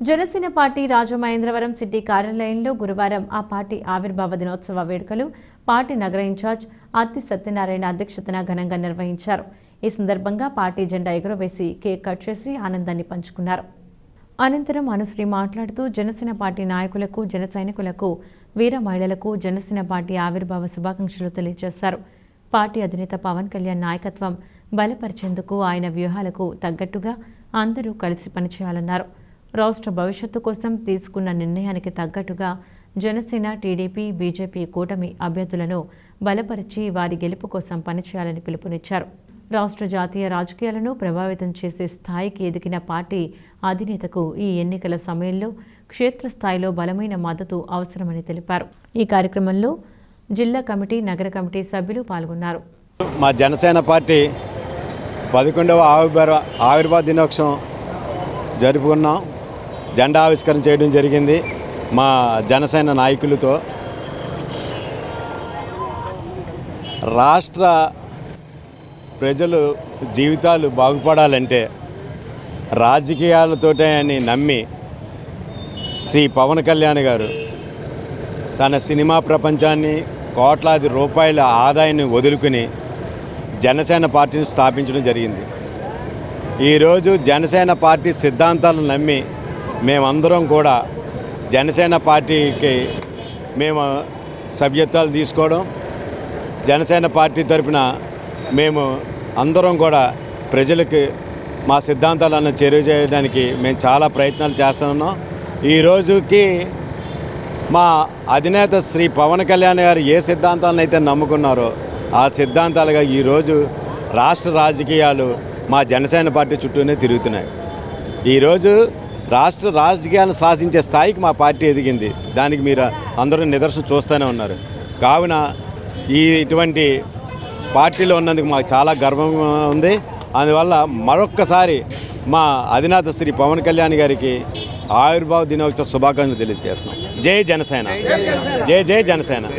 Janasena party Rajamahendravaram city కార్యాలయంలో గురువారం ఆ పార్టీ ఆవిర్భావ దినోత్సవ వేడుకలు పార్టీ నగర ఇన్ఛార్జ్ అత్తి సత్యనారాయణ అధ్యక్షతన ఘనంగా నిర్వహించారు. ఈ సందర్భంగా పార్టీ జెండా ఎగురవేసి కేక్ కట్ చేసి ఆనందాన్ని పంచుకున్నారు. అనంతరం అనుశ్రీ మాట్లాడుతూ జనసేన పార్టీ నాయకులకు జన సైనికులకు వీర మహిళలకు జనసేన పార్టీ ఆవిర్భావ శుభాకాంక్షలు తెలియజేశారు. పార్టీ అధినేత పవన్ కళ్యాణ్ నాయకత్వం బలపరిచేందుకు ఆయన వ్యూహాలకు తగ్గట్టుగా అందరూ కలిసి పనిచేయాలన్నారు. రాష్ట్ర భవిష్యత్తు కోసం తీసుకున్న నిర్ణయానికి తగ్గట్టుగా జనసేన టీడీపీ బీజేపీ కూటమి అభ్యర్థులను బలపరిచి వారి గెలుపు కోసం పనిచేయాలని పిలుపునిచ్చారు. రాష్ట్ర జాతీయ రాజకీయాలను ప్రభావితం చేసే స్థాయికి ఎదిగిన పార్టీ అధినేతకు ఈ ఎన్నికల సమయంలో క్షేత్రస్థాయిలో బలమైన మద్దతు అవసరమని తెలిపారు. ఈ కార్యక్రమంలో జిల్లా కమిటీ నగర కమిటీ సభ్యులు పాల్గొన్నారు. మా జనసేన పార్టీ పదకొండవ ఆవిర్భావ ఆవిర్భావ దినోత్సవం జరుపుకున్నాం. జెండా ఆవిష్కరణ చేయడం జరిగింది మా జనసేన నాయకులతో. రాష్ట్ర ప్రజలు జీవితాలు బాగుపడాలంటే రాజకీయాలతోటే అని నమ్మి శ్రీ పవన్ కళ్యాణ్ గారు తన సినిమా ప్రపంచాన్ని కోట్లాది రూపాయల ఆదాయాన్ని వదులుకుని జనసేన పార్టీని స్థాపించడం జరిగింది. ఈరోజు జనసేన పార్టీ సిద్ధాంతాలను నమ్మి మేమందరం కూడా జనసేన పార్టీకి మేము సభ్యత్వాలు తీసుకోవడం జనసేన పార్టీ తరఫున మేము అందరం కూడా ప్రజలకు మా సిద్ధాంతాలను చేరువచేయడానికి మేము చాలా ప్రయత్నాలు చేస్తున్నాం. ఈ రోజుకి మా అధినేత శ్రీ పవన్ కళ్యాణ్ గారు ఏ సిద్ధాంతాలను అయితే నమ్ముకున్నారో ఆ సిద్ధాంతాలుగా ఈరోజు రాష్ట్ర రాజకీయాలు మా జనసేన పార్టీ చుట్టూనే తిరుగుతున్నాయి. ఈరోజు రాష్ట్ర రాజకీయాలను శాసించే స్థాయికి మా పార్టీ ఎదిగింది. దానికి మీరు అందరూ నిదర్శనం చూస్తూనే ఉన్నారు. కావున ఈ ఇటువంటి పార్టీలో ఉన్నందుకు మాకు చాలా గర్వం ఉంది. అందువల్ల మరొక్కసారి మా అధినేత శ్రీ పవన్ కళ్యాణ్ గారికి ఆవిర్భావ దినోత్సవ శుభాకాంక్షలు తెలియజేస్తున్నాం. జై జనసేన. జై జై జనసేన.